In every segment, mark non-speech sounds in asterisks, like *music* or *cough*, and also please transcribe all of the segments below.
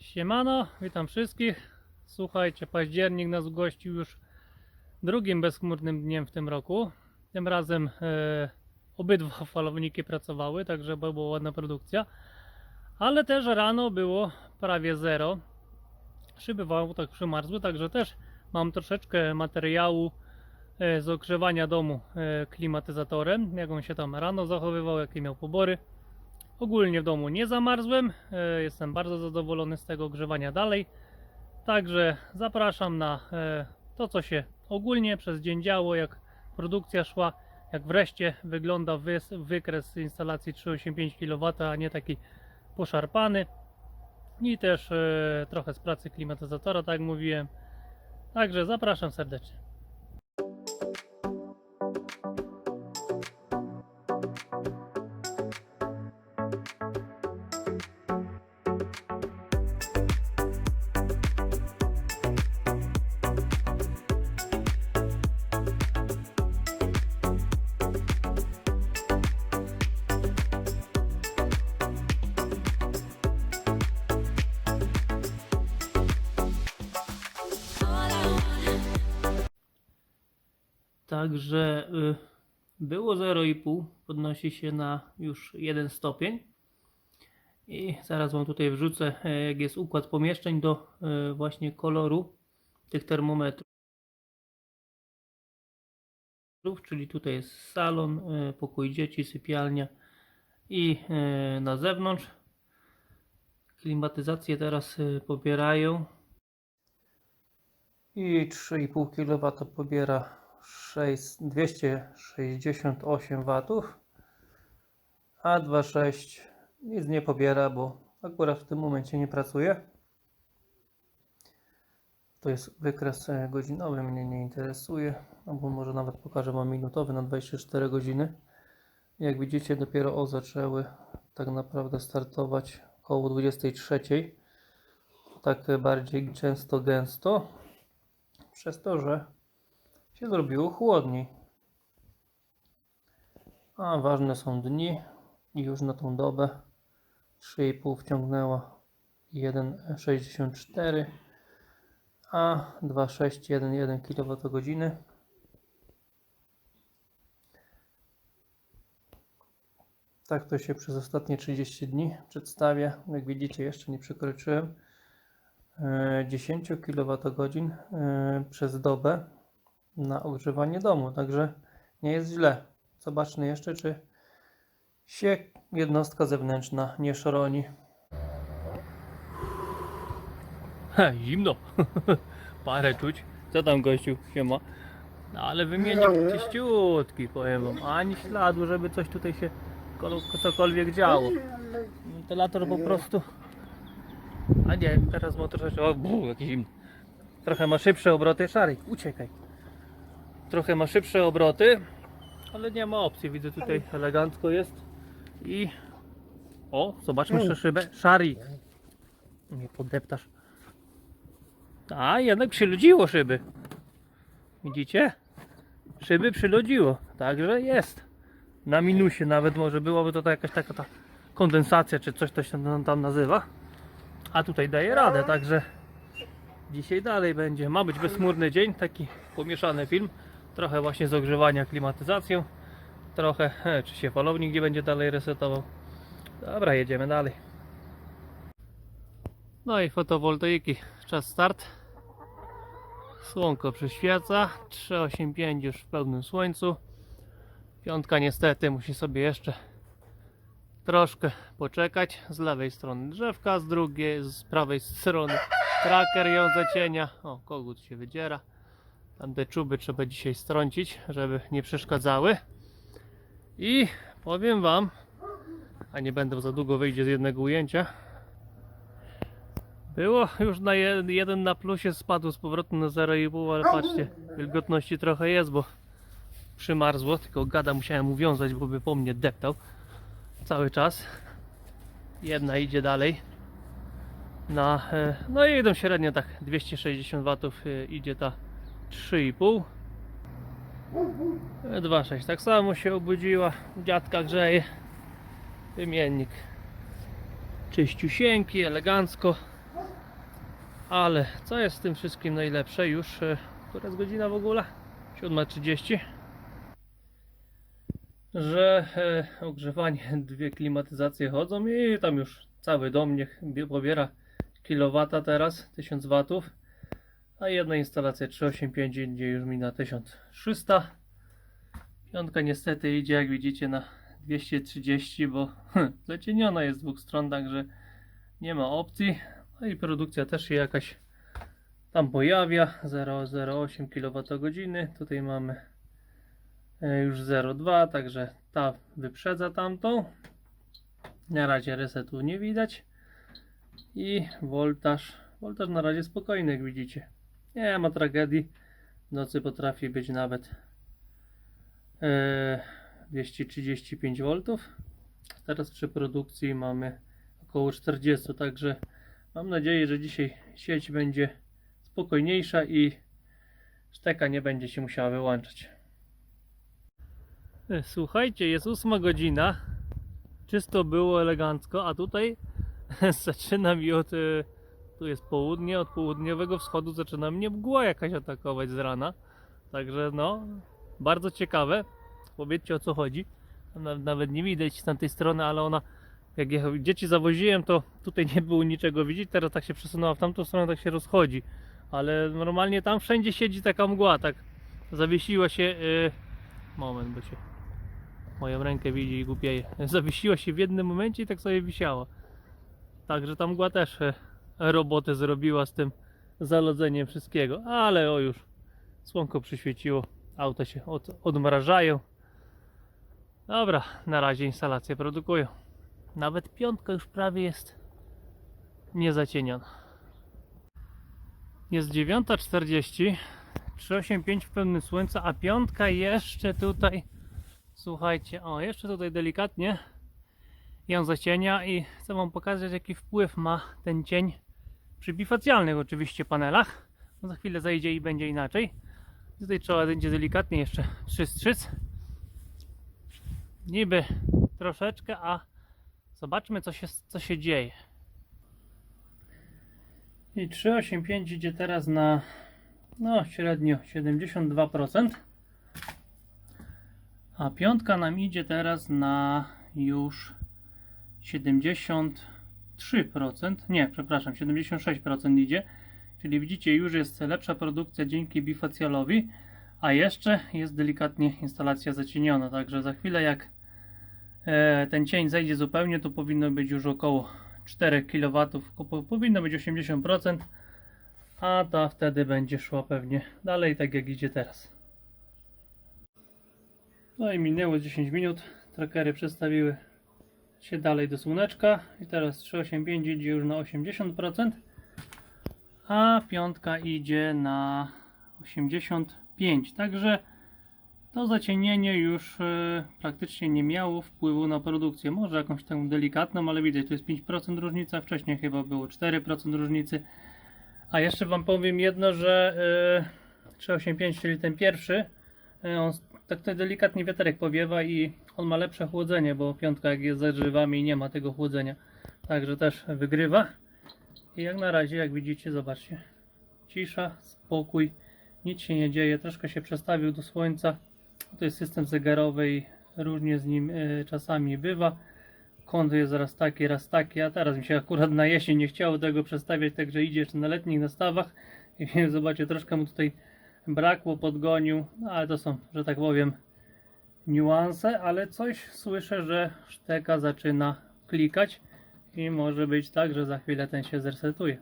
Siemano, witam wszystkich. Słuchajcie, październik nas gościł już drugim bezchmurnym dniem w tym roku. Tym razem e, obydwa *laughs* falowniki pracowały, także była ładna produkcja. Ale też rano było prawie zero. Szyby w autach przymarzły, także też mam troszeczkę materiału e, z ogrzewania domu e, klimatyzatorem. Jak on się tam rano zachowywał, jakie miał pobory. Ogólnie w domu nie zamarzłem. e, Jestem bardzo zadowolony z tego ogrzewania dalej. Także zapraszam na e, to, co się ogólnie przez dzień działo, jak produkcja szła, jak wreszcie wygląda wykres instalacji 385 kW, a nie taki poszarpany. I też e, trochę z pracy klimatyzatora, tak jak mówiłem. Także zapraszam serdecznie. Także y, było 0,5, podnosi się na już 1 stopień. I zaraz Wam tutaj wrzucę, e, jak jest układ pomieszczeń do e, właśnie koloru tych termometrów. Czyli tutaj jest salon, e, pokój dzieci, sypialnia i na zewnątrz. Klimatyzację teraz pobierają. I 3,5 kW pobiera 6, 268 W, a 2,6 nic nie pobiera, bo akurat w tym momencie nie pracuje. To jest wykres e, godzinowy, mnie nie interesuje, albo może nawet pokażę Wam minutowy na 24 godziny. Jak widzicie, dopiero o zaczęły tak naprawdę startować około 23. Tak bardziej często, gęsto, przez to, że się zrobiło chłodniej. A ważne są dni i już na tą dobę 3,5 wciągnęła 1,64 a 2,611 kWh. Tak to się przez ostatnie 30 dni przedstawia. Jak widzicie, jeszcze nie przekroczyłem e, 10 kWh e, przez dobę na ogrzewanie domu, także nie jest źle. Zobaczmy jeszcze, czy się jednostka zewnętrzna nie szoroni. He, zimno. *laughs* Parę czuć. Co tam gościu? Siema. No, ale wymienił czyściutki, powiem wam. Ani śladu, żeby coś tutaj się kol- cokolwiek działo. Wentylator po prostu... A nie, teraz ma troszeczkę... O, buu, jaki zimny. Trochę ma szybsze obroty. Szary, uciekaj trochę ma szybsze obroty, ale nie ma opcji. Widzę tutaj elegancko jest. I o, zobaczmy jeszcze szybę. Szarik. Nie podeptasz. A, jednak przyludziło szyby. Widzicie? Szyby przyludziło. Także jest. Na minusie nawet może byłoby to jakaś taka ta kondensacja, czy coś to się tam- nazywa. A tutaj daje radę, także dzisiaj dalej będzie. Ma być bezchmurny dzień, taki pomieszany film. Trochę właśnie z ogrzewania klimatyzacją. Trochę, e, czy się falownik nie będzie dalej resetował. Dobra, jedziemy dalej. No i fotowoltaiki, czas start. Słonko przyświeca, 385 już w pełnym słońcu. Piątka niestety musi sobie jeszcze troszkę poczekać. Z lewej strony drzewka, z drugiej, z prawej strony tracker ją zacienia. O, kogut się wydziera. Tam te czuby trzeba dzisiaj strącić, żeby nie przeszkadzały. I powiem Wam, a nie będę za długo wyjdzie z jednego ujęcia. Było już na je- jeden na plusie, spadł z powrotem na 0,5, ale patrzcie, wilgotności trochę jest, bo przymarzło, tylko gada musiałem uwiązać, bo by po mnie deptał cały czas. Jedna idzie dalej. Na, e, no i idą średnio tak 260 W e, idzie ta 3,5 E, 2,6 tak samo się obudziła dziadka grzeje. Wymiennik. Czyściusieńki, elegancko. Ale co jest w tym wszystkim najlepsze? Już, e, która jest godzina w ogóle? 7.30 że e, ogrzewanie, dwie klimatyzacje chodzą i tam już cały dom niech bie- pobiera kilowata teraz, 1000 watów, a jedna instalacja 385 idzie już mi na 1300. Piątka niestety idzie jak widzicie na 230, bo *laughs* zacieniona jest z dwóch stron, także nie ma opcji. No i produkcja też się jakaś tam pojawia, 0,08 kWh. Tutaj mamy e, już 0,2, także ta wyprzedza tamtą. Na razie resetu nie widać. I voltaż, voltaż na razie spokojny, jak widzicie. Nie ma tragedii. W nocy potrafi być nawet e, 235 V. Teraz przy produkcji mamy około 40, także mam nadzieję, że dzisiaj sieć będzie spokojniejsza i szteka nie będzie się musiała wyłączać. E, Słuchajcie, jest ósma godzina. Czysto było elegancko, a tutaj *laughs* zaczyna mi od. Tu jest południe, od południowego wschodu zaczyna mnie mgła jakaś atakować z rana. Także no, bardzo ciekawe. Powiedzcie o co chodzi. Na- Nawet nie widać z tamtej strony, ale ona. Jak ja dzieci zawoziłem, to tutaj nie było niczego widzieć. Teraz tak się przesunęła w tamtą stronę, tak się rozchodzi. Ale normalnie tam wszędzie siedzi taka mgła, tak zawiesiła się. e, Moment, bo się moją rękę widzi i głupieje. *laughs* Zawiesiła się w jednym momencie i tak sobie wisiała. Także ta mgła też e, robotę zrobiła z tym zalodzeniem wszystkiego. Ale o już, słonko przyświeciło, auta się od, odmrażają. Dobra, na razie instalacje produkują. Nawet piątka już prawie jest niezacieniona. Jest 9.40, 385 w pełnym słońca, a piątka jeszcze tutaj Słuchajcie, o jeszcze tutaj delikatnie ją zacienia i chcę Wam pokazać jaki wpływ ma ten cień przy bifacjalnych oczywiście panelach. No za chwilę zajdzie i będzie inaczej. Tutaj trzeba będzie delikatnie jeszcze przystrzyc. Niby troszeczkę, a zobaczmy co się, co się dzieje. I 385 idzie teraz na no średnio 72%. A piątka nam idzie teraz na już 73%. Nie, przepraszam, 76% idzie. Czyli widzicie, już jest lepsza produkcja dzięki bifacjalowi, a jeszcze jest delikatnie instalacja zacieniona. Także za chwilę, jak e, ten cień zejdzie zupełnie, to powinno być już około 4 kW. po- Powinno być 80%, a ta wtedy będzie szła pewnie dalej, tak jak idzie teraz. No i minęło 10 minut. Trackery przestawiły się dalej do słoneczka. I teraz 385 idzie już na 80%. A piątka idzie na 85. Także to zacienienie już e, praktycznie nie miało wpływu na produkcję. Może jakąś taką delikatną, ale widać, to jest 5% różnica. Wcześniej chyba było 4% różnicy. A jeszcze Wam powiem jedno, że e, 385, czyli ten pierwszy, e, on tak tutaj delikatnie wiaterek powiewa i on ma lepsze chłodzenie, bo piątka jak jest za drzewami nie ma tego chłodzenia. Także też wygrywa. I jak na razie, jak widzicie, zobaczcie. Cisza, spokój, nic się nie dzieje, troszkę się przestawił do słońca. To jest system zegarowy i różnie z nim e, czasami bywa. Kąt jest raz taki, raz taki, a teraz mi się akurat na jesień nie chciało tego przestawiać, także idzie jeszcze na letnich nastawach. *laughs* I zobaczcie, troszkę mu tutaj brakło, podgonił, no ale to są, że tak powiem, niuanse, ale coś słyszę, że szteka zaczyna klikać i może być tak, że za chwilę ten się zresetuje.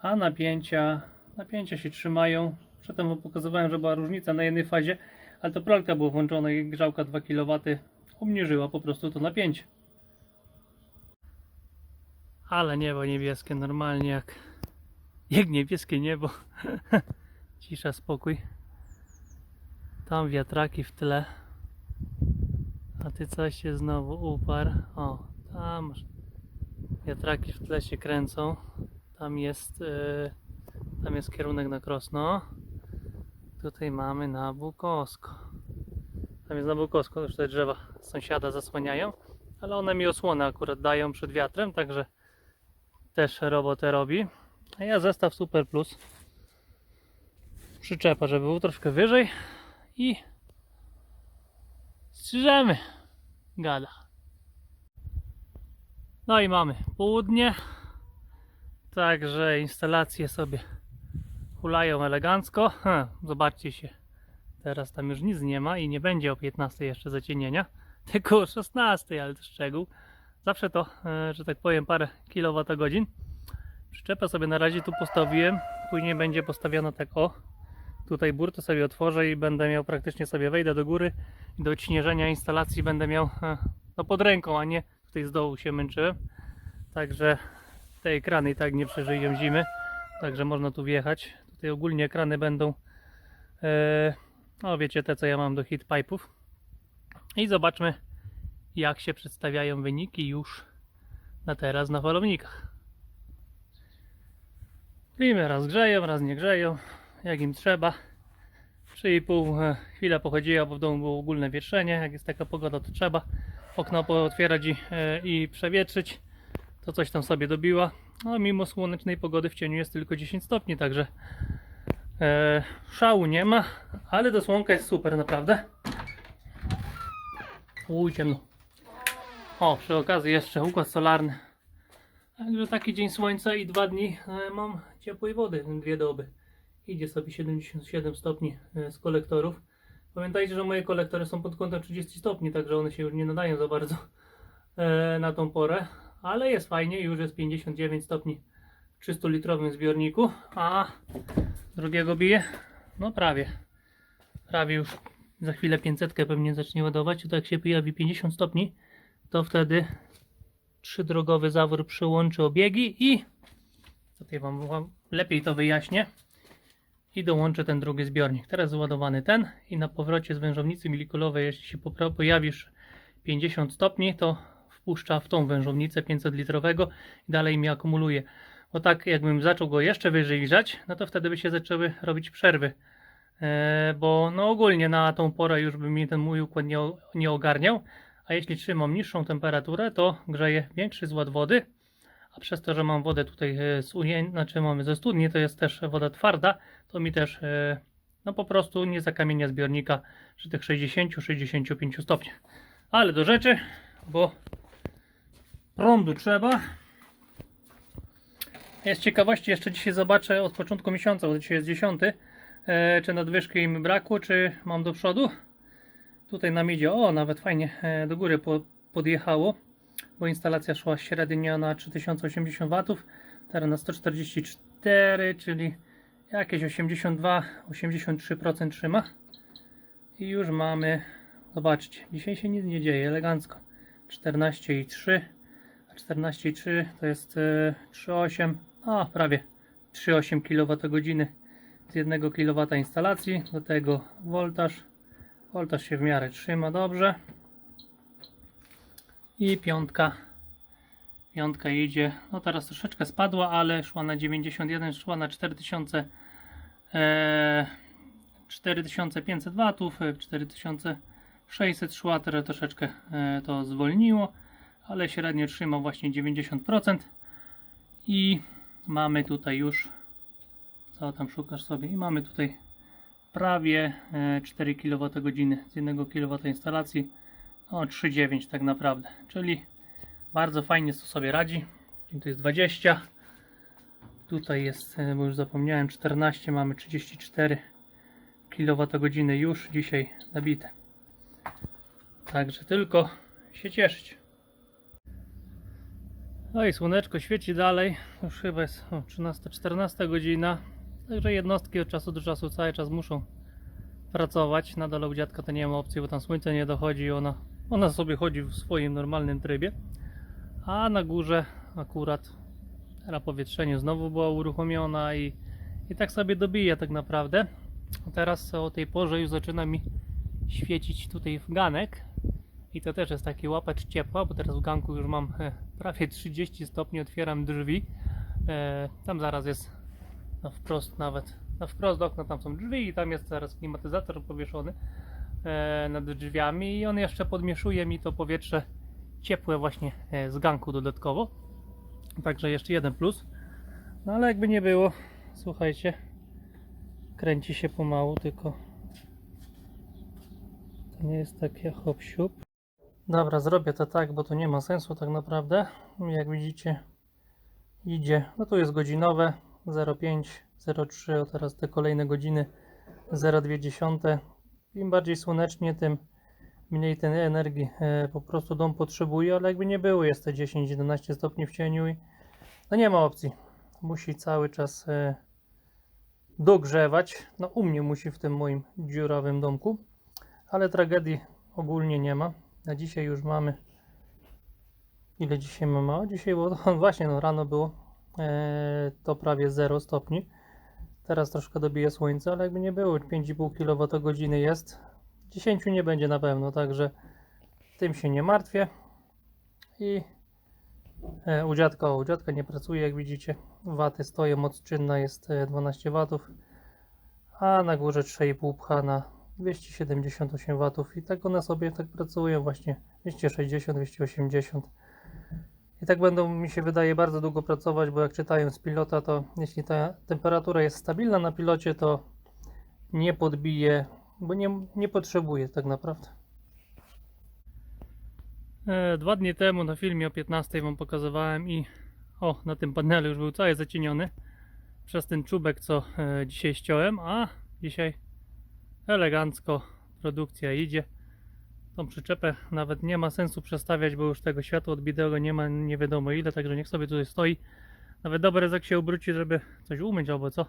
A napięcia, napięcia się trzymają. Przedtem pokazywałem, że była różnica na jednej fazie, ale to pralka była włączona i grzałka 2 kW obniżyła po prostu to napięcie. Ale niebo niebieskie, normalnie jak, jak niebieskie niebo. *laughs* Cisza, spokój. Tam wiatraki w tle. A ty coś się znowu uparł. O, tam. Wiatraki w tle się kręcą. Tam jest, e, tam jest kierunek na Krosno. Tutaj mamy na Bukowsko. Tam jest na Bukowsko, już te drzewa sąsiada zasłaniają. Ale one mi osłonę akurat dają przed wiatrem, także też robotę robi. A ja zestaw Super Plus. Przyczepa, żeby był troszkę wyżej i strzyżemy gada. No i mamy południe. Także instalacje sobie hulają elegancko. Ha, zobaczcie się. Teraz tam już nic nie ma i nie będzie o 15 jeszcze zacienienia, *laughs* tylko o 16, ale to szczegół. Zawsze to, e, że tak powiem, parę kilowatogodzin. Przyczepę sobie na razie tu postawiłem. Później będzie postawiona tak o. Tutaj burtę sobie otworzę i będę miał praktycznie sobie wejdę do góry i do odśnieżenia instalacji będę miał e, no pod ręką, a nie tutaj z dołu się męczyłem. Także te ekrany i tak nie przeżyją zimy. Także można tu wjechać. Tutaj ogólnie ekrany będą e, no wiecie te co ja mam do hit pipe'ów. I zobaczmy jak się przedstawiają wyniki już na teraz na falownikach. Klimy raz grzeją, raz nie grzeją, jak im trzeba. 3,5 e, chwila pochodziła, bo w domu było ogólne wietrzenie. Jak jest taka pogoda, to trzeba okno pootwierać i, e, i przewietrzyć. To coś tam sobie dobiła. No, mimo słonecznej pogody w cieniu jest tylko 10 stopni, także e, szału nie ma, ale do słonka jest super naprawdę. Uj, ciemno. O, przy okazji jeszcze układ solarny. Także taki dzień słońca i dwa dni e, mam ciepłej wody, dwie doby. Idzie sobie 77 stopni e, z kolektorów. Pamiętajcie, że moje kolektory są pod kątem 30 stopni, także one się już nie nadają za bardzo e, na tą porę. Ale jest fajnie, już jest 59 stopni w 300 litrowym zbiorniku, a drugiego bije? No prawie. Prawie już za chwilę 500 pewnie zacznie ładować. To jak się pojawi 50 stopni, to wtedy trzydrogowy zawór przyłączy obiegi i tutaj wam, wam lepiej to wyjaśnię i dołączę ten drugi zbiornik. Teraz załadowany ten i na powrocie z wężownicy milikulowej, jeśli się pojawisz 50 stopni, to wpuszcza w tą wężownicę 500 litrowego i dalej mi akumuluje. Bo tak jakbym zaczął go jeszcze wyżej grzać, no to wtedy by się zaczęły robić przerwy. E, bo no ogólnie na tą porę już by mi ten mój układ nie, nie ogarniał. A jeśli trzymam niższą temperaturę, to grzeje większy zład wody. A przez to, że mam wodę tutaj e, z ujęć, znaczy mamy ze studni, to jest też woda twarda, to mi też e, no po prostu nie zakamienia zbiornika przy tych 60-65 stopniach. Ale do rzeczy, bo prądu trzeba. Ja ciekawości jeszcze dzisiaj zobaczę od początku miesiąca, bo dzisiaj jest 10, e, czy nadwyżki im brakło, czy mam do przodu. Tutaj nam idzie, o nawet fajnie e, do góry po, podjechało, bo instalacja szła średnio na 3080 W, teraz na 144, czyli jakieś 82-83% trzyma. I już mamy, zobaczcie, dzisiaj się nic nie dzieje, elegancko. 14,3, a 14,3 to jest e, 3,8, a prawie 3,8 kWh z 1 kW instalacji, do tego voltaż. Voltaż się w miarę trzyma dobrze. I piątka. Piątka idzie. No teraz troszeczkę spadła, ale szła na 91, szła na 4000 e, 4500 watów, e, 4600 szła, teraz troszeczkę e, to zwolniło, ale średnio trzyma właśnie 90%. I mamy tutaj już co tam szukasz sobie i mamy tutaj prawie e, 4 kWh z 1 kW instalacji o 3,9 tak naprawdę czyli bardzo fajnie to sobie radzi I tu jest 20 tutaj jest, e, bo już zapomniałem 14, mamy 34 kWh już dzisiaj nabite także tylko się cieszyć no i słoneczko świeci dalej już chyba jest o, 13-14 godzina Także jednostki od czasu do czasu cały czas muszą pracować. Na dole u dziadka to nie ma opcji, bo tam słońce nie dochodzi. Ona, ona sobie chodzi w swoim normalnym trybie. A na górze akurat na powietrzeniu znowu była uruchomiona i, i tak sobie dobija tak naprawdę. Teraz o tej porze już zaczyna mi świecić tutaj w ganek. I to też jest taki łapacz ciepła, bo teraz w ganku już mam e, prawie 30 stopni, otwieram drzwi. E, tam zaraz jest na wprost nawet, na wprost do okna tam są drzwi i tam jest teraz klimatyzator powieszony e, nad drzwiami i on jeszcze podmieszuje mi to powietrze ciepłe właśnie e, z ganku dodatkowo. Także jeszcze jeden plus. No ale jakby nie było, słuchajcie, kręci się pomału, tylko to nie jest takie hop siup. Dobra, zrobię to tak, bo to nie ma sensu tak naprawdę. Jak widzicie, idzie, no tu jest godzinowe 0,5, 0,3, a teraz te kolejne godziny 0,2. Im bardziej słonecznie, tym mniej tej energii e, po prostu dom potrzebuje, ale jakby nie było, jest te 10-11 stopni w cieniu i no nie ma opcji. Musi cały czas e, dogrzewać. No u mnie musi w tym moim dziurawym domku, ale tragedii ogólnie nie ma. Na dzisiaj już mamy ile dzisiaj mamy? Dzisiaj było *laughs* właśnie no rano było e, to prawie 0 stopni. Teraz troszkę dobije słońce, ale jakby nie było, 5,5 kWh jest. 10 nie będzie na pewno, także tym się nie martwię. I e, u dziadka, o, u dziadka nie pracuje, jak widzicie. Waty stoją, moc czynna jest e, 12 watów, a na górze 3,5 pcha na 278 watów i tak one sobie tak pracują właśnie 260, 280. I tak będą mi się wydaje bardzo długo pracować, bo jak czytają z pilota, to jeśli ta temperatura jest stabilna na pilocie, to nie podbije, bo nie, nie potrzebuje tak naprawdę. E, dwa dni temu na filmie o 15 wam pokazywałem i o, na tym panelu już był cały zacieniony przez ten czubek, co e, dzisiaj ściąłem, a dzisiaj elegancko produkcja idzie. Tą przyczepę nawet nie ma sensu przestawiać, bo już tego światła odbitego nie ma nie wiadomo ile, także niech sobie tutaj stoi. Nawet dobre jest jak się obróci, żeby coś umyć albo co.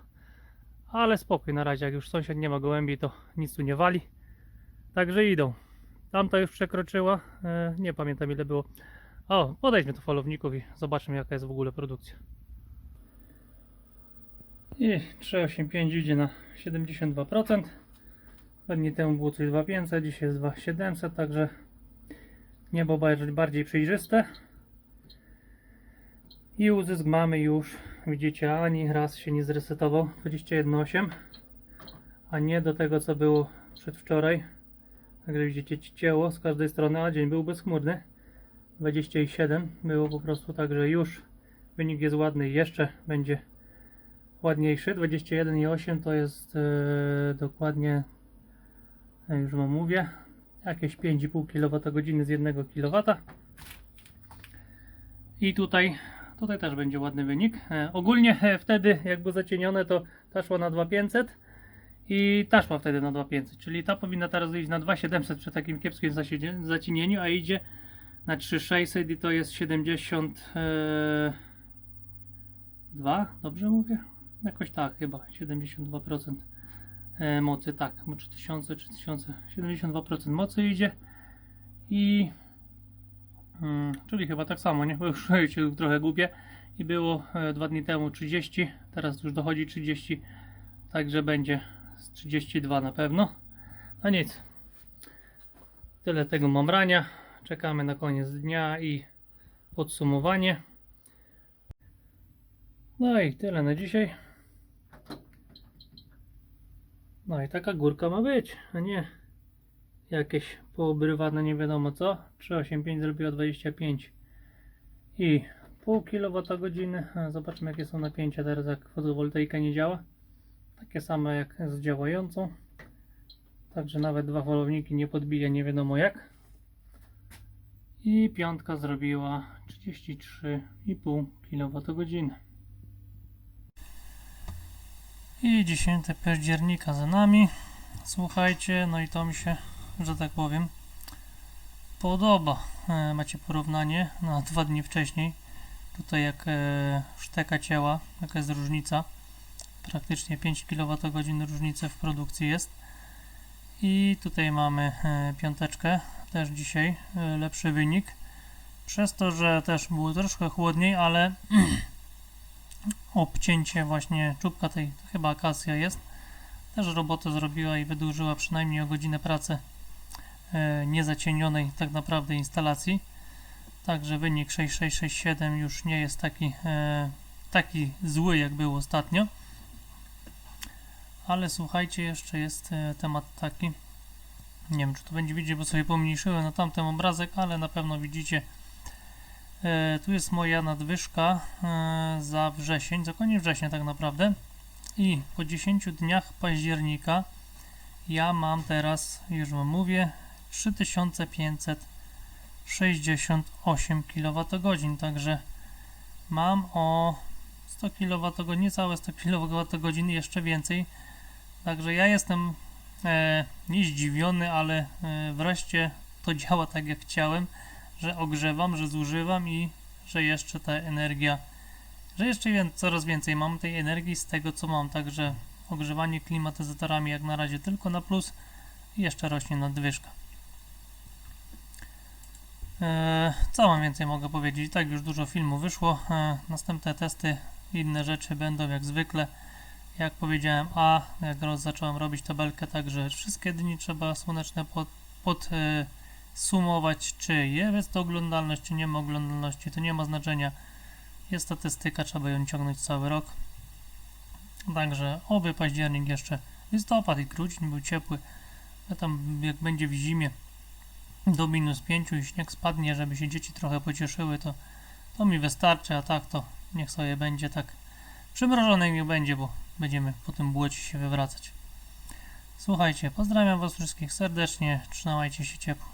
Ale spokój na razie, jak już sąsiad nie ma gołębi, to nic tu nie wali. Także idą. Tamta już przekroczyła, e, nie pamiętam ile było. O, podejdźmy do falowników i zobaczymy jaka jest w ogóle produkcja. I 385 idzie na 72%. Dwa temu było coś 2500, dzisiaj jest 2700, także niebo bardziej przejrzyste. I uzysk mamy już, widzicie, ani raz się nie zresetował, 21,8, a nie do tego co było przedwczoraj. Także widzicie, cięło z każdej strony, a dzień był bezchmurny. 27 było po prostu, także już wynik jest ładny jeszcze będzie ładniejszy. 21,8 to jest e, dokładnie ja już wam mówię, jakieś 5,5 kWh z 1 kW. I tutaj, tutaj też będzie ładny wynik. E, ogólnie e, wtedy, jak było zacienione, to ta szła na 2500 i ta szła wtedy na 2500, czyli ta powinna teraz iść na 2700 przy takim kiepskim zacienieniu, a idzie na 3600 i to jest 72, dobrze mówię? Jakoś tak chyba, 72% e, mocy, tak, bo 3000, 3000, 72% mocy idzie i mm, czyli chyba tak samo, nie, bo już *laughs* trochę gubię. I było e, dwa dni temu 30, teraz już dochodzi 30, także będzie z 32 na pewno, no nic, tyle tego mamrania, czekamy na koniec dnia i podsumowanie. No i tyle na dzisiaj. No i taka górka ma być, a nie jakieś poobrywane nie wiadomo co. 385 zrobiła 25 i pół kWh. Zobaczmy jakie są napięcia teraz jak fotowoltaika nie działa. Takie same jak z działającą. Także nawet dwa falowniki nie podbija nie wiadomo jak. I piątka zrobiła 33,5 kWh. I 10 października za nami. Słuchajcie, no i to mi się, że tak powiem, podoba. E, macie porównanie na dwa dni wcześniej. Tutaj jak e, szteka ciała, jaka jest różnica. Praktycznie 5 kWh różnicy w produkcji jest. I tutaj mamy e, piąteczkę, też dzisiaj lepszy wynik. Przez to, że też było troszkę chłodniej, ale *clears throat* obcięcie właśnie czubka tej, chyba akacja jest, też robotę zrobiła i wydłużyła przynajmniej o godzinę pracy niezacienionej tak naprawdę instalacji. Także wynik 6667 już nie jest taki, e, taki zły jak był ostatnio. Ale słuchajcie, jeszcze jest e, temat taki. Nie wiem, czy to będzie widzieć, bo sobie pomniejszyłem na tamten obrazek, ale na pewno widzicie E, tu jest moja nadwyżka e, za wrzesień, za koniec września tak naprawdę. I po 10 dniach października ja mam teraz, już wam mówię, 3568 kWh, także mam o 100 kWh, niecałe 100 kWh jeszcze więcej. Także ja jestem e, nie zdziwiony, ale e, wreszcie to działa tak jak chciałem, że ogrzewam, że zużywam i że jeszcze ta energia, że jeszcze wię- coraz więcej mam tej energii z tego co mam, także ogrzewanie klimatyzatorami jak na razie tylko na plus i jeszcze rośnie nadwyżka. E, co mam więcej mogę powiedzieć? Tak już dużo filmu wyszło. E, następne testy, inne rzeczy będą jak zwykle. Jak powiedziałem, a jak roz, zacząłem robić tabelkę, także wszystkie dni trzeba słoneczne pod, pod e, czy jest to oglądalność, czy nie ma oglądalności, to nie ma znaczenia. Jest statystyka, trzeba ją ciągnąć cały rok. Także oby październik jeszcze, listopad i grudzień był ciepły, a tam jak będzie w zimie do minus 5 i śnieg spadnie, żeby się dzieci trochę pocieszyły, to, to mi wystarczy, a tak to niech sobie będzie tak przymrożone nie będzie, bo będziemy po tym błocie się wywracać. Słuchajcie, pozdrawiam Was wszystkich serdecznie, trzymajcie się ciepło.